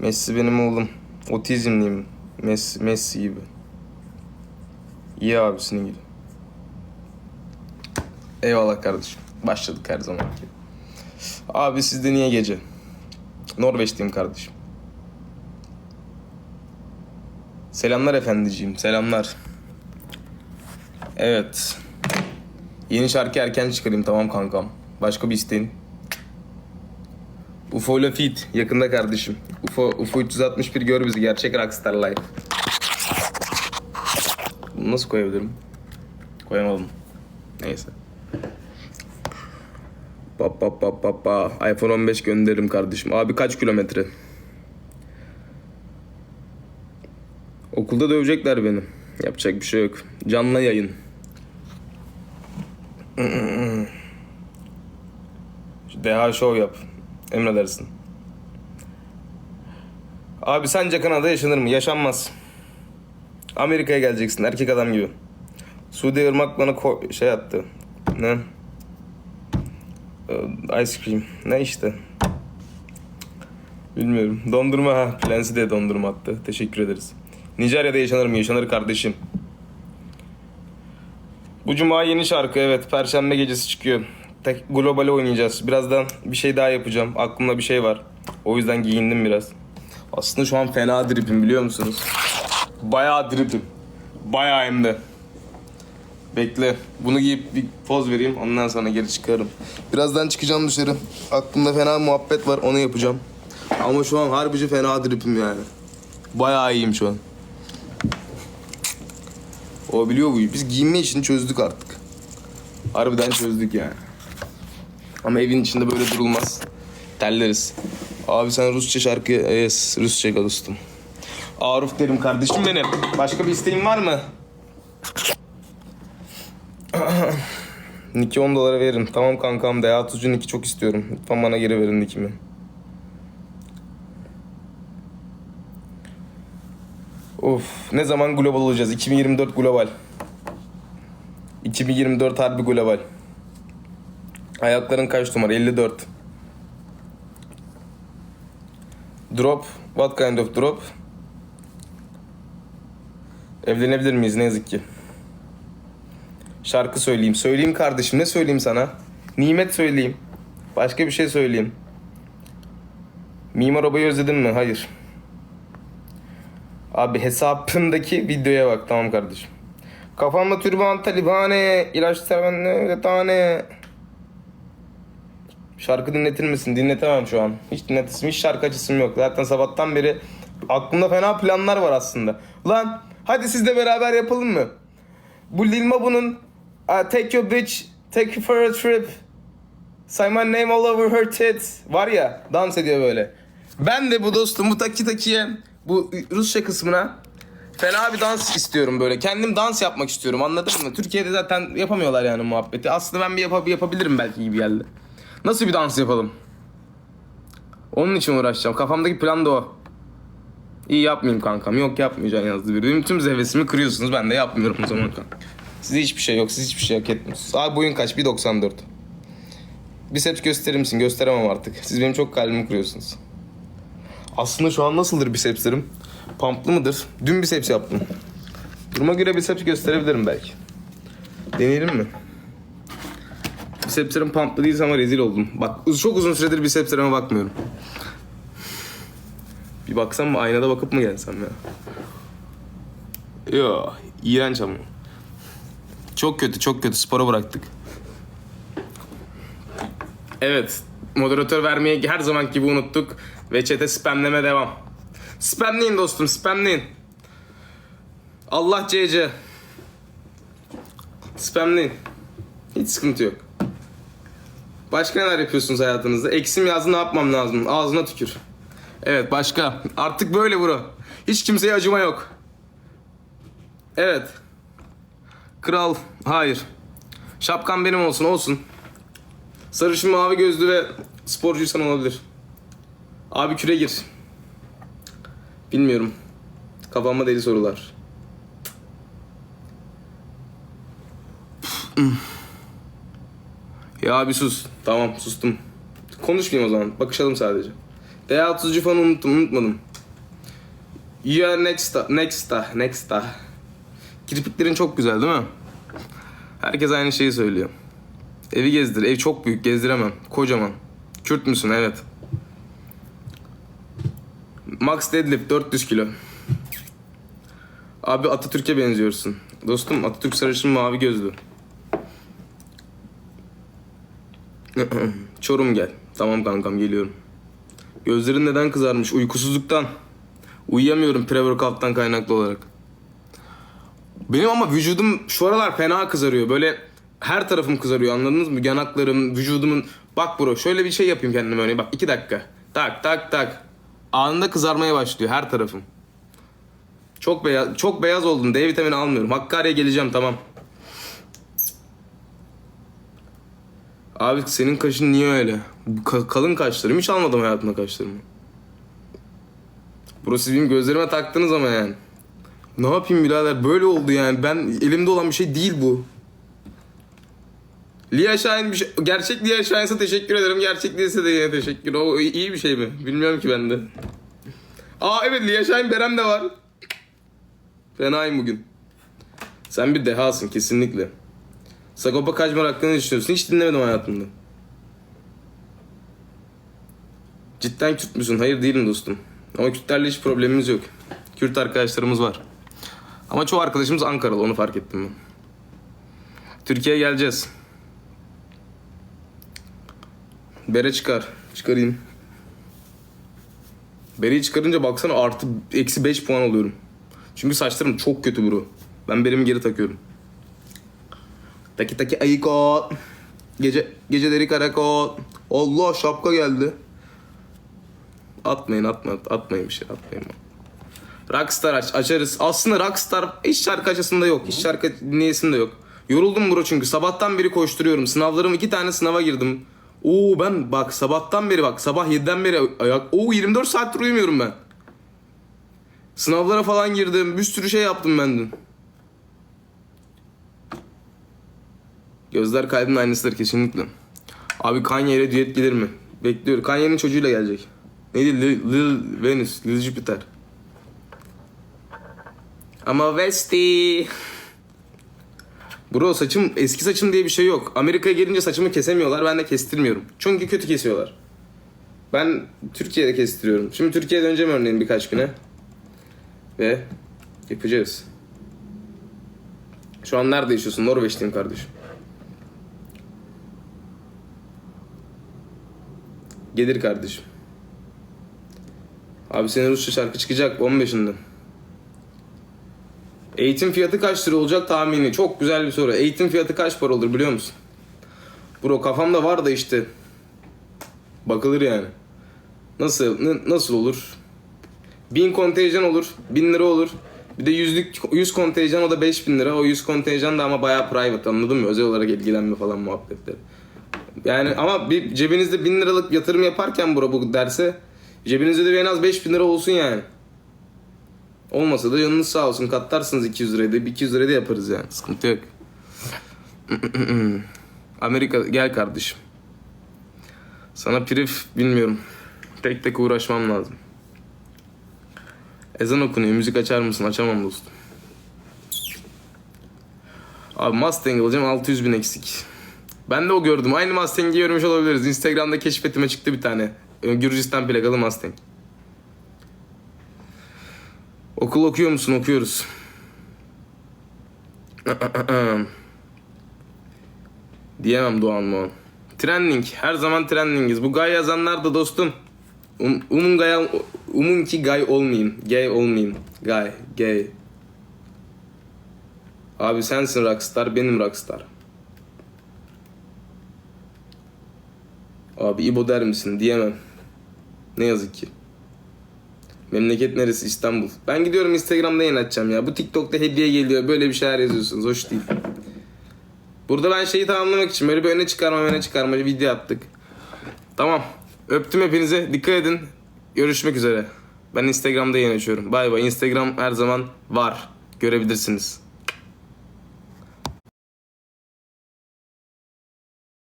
Messi benim oğlum. Otizmliyim. Messi, Messi gibi. İyi abisinin gibi. Eyvallah kardeşim. Başladık her zaman gibi. Abi sizde niye gece? Norveç'teyim kardeşim. Selamlar efendiciğim. Selamlar. Evet. Yeni şarkı erken çıkarayım tamam kankam. Başka bir isteğin? UFO ile Fit yakında kardeşim. UFO, UFO 361 gör bizi gerçek Rockstar Life. Bunu nasıl koyabilirim? Koyamadım. Neyse. Pa pa pa pa pa. iPhone 15 gönderirim kardeşim. Abi kaç kilometre? Okulda dövecekler beni. Yapacak bir şey yok. Canlı yayın. Şu DH Show yap. Emredersin. Abi sence Kanada yaşanır mı? Yaşanmaz. Amerika'ya geleceksin erkek adam gibi. Suudi Irmak bana ko- şey attı. Ne? Ee, Ice cream. Ne işte? Bilmiyorum. Dondurma ha. Plensi de dondurma attı. Teşekkür ederiz. Nijerya'da yaşanır mı? Yaşanır kardeşim. Bu cuma yeni şarkı evet. Perşembe gecesi çıkıyor. Globale oynayacağız. Birazdan bir şey daha yapacağım. Aklımda bir şey var. O yüzden giyindim biraz. Aslında şu an fena dripim biliyor musunuz? Bayağı dripim. Bayağı hem de. Bekle. Bunu giyip bir poz vereyim. Ondan sonra geri çıkarım. Birazdan çıkacağım dışarı. Aklımda fena muhabbet var. Onu yapacağım. Ama şu an harbici fena dripim yani. Bayağı iyiyim şu an. O biliyor bu. Biz giyinme işini çözdük artık. Harbiden çözdük yani. Ama evin içinde böyle durulmaz. Terleriz. Abi sen Rusça şarkı... Yes, Rusça dostum. Arif derim kardeşim benim. Başka bir isteğin var mı? Nick'i 10 dolara veririm. Tamam kankam. Deha Tucu Nick'i çok istiyorum. Lütfen bana geri verin Nick'imi. Of ne zaman global olacağız? 2024 global. 2024 harbi global. Ayakların kaç numara? 54. Drop. What kind of drop? Evlenebilir miyiz? Ne yazık ki. Şarkı söyleyeyim. Söyleyeyim kardeşim. Ne söyleyeyim sana? Nimet söyleyeyim. Başka bir şey söyleyeyim. Mimar Oba'yı özledin mi? Hayır. Abi hesabındaki videoya bak tamam kardeşim. Kafamda türban talibane, ilaç seven tane. Şarkı dinletir misin? Dinletemem şu an. Hiç dinletesim, hiç şarkı açısım yok. Zaten sabahtan beri aklımda fena planlar var aslında. Lan hadi siz de beraber yapalım mı? Bu Lil Mabu'nun Take Your Bitch, Take You For A Trip, Say My Name All Over Her Tits var ya dans ediyor böyle. Ben de bu dostum bu taki takiye bu Rusça kısmına fena bir dans istiyorum böyle. Kendim dans yapmak istiyorum anladın mı? Türkiye'de zaten yapamıyorlar yani muhabbeti. Aslında ben bir yap- yapabilirim belki gibi geldi. Nasıl bir dans yapalım? Onun için uğraşacağım. Kafamdaki plan da o. İyi yapmayayım kankam. Yok yapmayacaksın yazdı biri. Benim tüm hevesimi kırıyorsunuz. Ben de yapmıyorum o zaman kanka. Size hiçbir şey yok. Siz hiçbir şey hak etmiyorsunuz. Abi boyun kaç? 1.94. Biceps gösterir misin? Gösteremem artık. Siz benim çok kalbimi kırıyorsunuz. Aslında şu an nasıldır bicepslerim? Pamplı mıdır? Dün biceps yaptım. Duruma göre biceps gösterebilirim belki. Deneyelim mi? Bicepslerim pamplı değilse ama rezil oldum. Bak çok uzun süredir bicepslerime bakmıyorum. Bir baksam mı aynada bakıp mı gelsem ya? Yo, iğrenç ama. Çok kötü, çok kötü. Spora bıraktık. Evet, moderatör vermeyi her zaman gibi unuttuk. Ve çete spamleme devam. Spamleyin dostum, spamleyin. Allah CC. Spamleyin. Hiç sıkıntı yok. Başka neler yapıyorsunuz hayatınızda? Eksim yazdı ne yapmam lazım? Ağzına tükür. Evet başka. Artık böyle bro. Hiç kimseye acıma yok. Evet. Kral. Hayır. Şapkan benim olsun olsun. Sarışın mavi gözlü ve sporcuysan olabilir. Abi küre gir. Bilmiyorum. Kafamda deli sorular. Ya abi sus. Tamam sustum. Konuşmayayım o zaman. Bakışalım sadece. D30 falan unuttum unutmadım. Yeah next next next Kirpiklerin çok güzel değil mi? Herkes aynı şeyi söylüyor. Evi gezdir. Ev çok büyük. Gezdiremem. Kocaman. Kürt müsün? Evet. Max deadlift 400 kilo. Abi Atatürk'e benziyorsun. Dostum Atatürk sarışın mavi gözlü. Çorum gel. Tamam kankam geliyorum. Gözlerin neden kızarmış? Uykusuzluktan. Uyuyamıyorum pre-workout'tan kaynaklı olarak. Benim ama vücudum şu aralar fena kızarıyor. Böyle her tarafım kızarıyor anladınız mı? Yanaklarım, vücudumun... Bak bro şöyle bir şey yapayım kendime örneğin. Bak iki dakika. Tak tak tak. Anında kızarmaya başlıyor her tarafım. Çok beyaz, çok beyaz oldum. D vitamini almıyorum. Hakkari'ye geleceğim tamam. Abi senin kaşın niye öyle? Ka- kalın kaşlarım. Hiç almadım hayatımda kaşlarımı. Siz benim gözlerime taktınız ama yani. Ne yapayım birader böyle oldu yani. Ben elimde olan bir şey değil bu. Lia Şahin bir şey... Gerçek Lia Şahin'se teşekkür ederim. Gerçek değilse de yine teşekkür. O iyi bir şey mi? Bilmiyorum ki ben de. Aa evet Lia Şahin Berem de var. Fenayım bugün. Sen bir dehasın kesinlikle. Sagopa Kajmer hakkında ne düşünüyorsun? Hiç dinlemedim hayatımda. Cidden Kürt müsün? Hayır değilim dostum. Ama Kürtlerle hiç problemimiz yok. Kürt arkadaşlarımız var. Ama çoğu arkadaşımız Ankaralı onu fark ettim ben. Türkiye'ye geleceğiz. Bere çıkar. Çıkarayım. Bereyi çıkarınca baksana artı eksi 5 puan alıyorum. Çünkü saçlarım çok kötü bro. Ben beremi geri takıyorum. Taki taki ayıko. Gece geceleri karakol. Allah şapka geldi. Atmayın atma atmayın bir şey atmayın. Rockstar aç, açarız. Aslında Rockstar hiç şarkı açısında yok. Hiç şarkı dinleyesinde yok. Yoruldum bro çünkü sabahtan beri koşturuyorum. Sınavlarım iki tane sınava girdim. Oo ben bak sabahtan beri bak sabah 7'den beri ayak. Oo 24 saattir uyumuyorum ben. Sınavlara falan girdim. Bir sürü şey yaptım ben dün. Gözler kalbin aynısıdır kesinlikle. Abi Kanye ile düet gelir mi? Bekliyorum. Kanye'nin çocuğuyla gelecek. Neydi? Lil, Lil Venus, Lil Jupiter. Ama Vesti. Bro saçım eski saçım diye bir şey yok. Amerika'ya gelince saçımı kesemiyorlar. Ben de kestirmiyorum. Çünkü kötü kesiyorlar. Ben Türkiye'de kestiriyorum. Şimdi Türkiye'ye döneceğim örneğin birkaç güne. Ve yapacağız. Şu an nerede yaşıyorsun? Norveç'teyim kardeşim. Gelir kardeşim. Abi senin Rusça şarkı çıkacak 15'inde. Eğitim fiyatı kaç lira olacak tahmini? Çok güzel bir soru. Eğitim fiyatı kaç para olur biliyor musun? Bro kafamda var da işte. Bakılır yani. Nasıl nasıl olur? 1000 kontenjan olur. 1000 lira olur. Bir de yüzlük 100 kontenjan o da 5000 lira. O 100 kontenjan da ama bayağı private anladın mı? Özel olarak ilgilenme falan muhabbetleri. Yani ama bir cebinizde 1000 liralık yatırım yaparken bro bu derse cebinizde de en az 5000 lira olsun yani. Olmasa da yanınız sağ olsun katlarsınız 200 lirayı da 200 lirayı da yaparız yani sıkıntı yok. Amerika gel kardeşim. Sana prif bilmiyorum. Tek tek uğraşmam lazım. Ezan okunuyor. Müzik açar mısın? Açamam dostum. Abi Mustang alacağım 600 bin eksik. Ben de o gördüm. Aynı Mustang'i görmüş olabiliriz. Instagram'da keşfetime çıktı bir tane. Gürcistan plakalı Mustang. Okul okuyor musun? Okuyoruz. Diyemem Doğan Moğan. Trending. Her zaman trendingiz. Bu gay yazanlar da dostum. Um, umun gay, umun ki gay olmayayım. Gay olmayayım. Gay, gay. Abi sensin rockstar, benim rockstar. Abi İbo der misin? Diyemem. Ne yazık ki. Memleket neresi? İstanbul. Ben gidiyorum Instagram'da yayın açacağım ya. Bu TikTok'ta hediye geliyor. Böyle bir şeyler yazıyorsunuz. Hoş değil. Burada ben şeyi tamamlamak için böyle bir öne çıkarma öne çıkarma video attık. Tamam. Öptüm hepinize. Dikkat edin. Görüşmek üzere. Ben Instagram'da yayın açıyorum. Bay bay. Instagram her zaman var. Görebilirsiniz.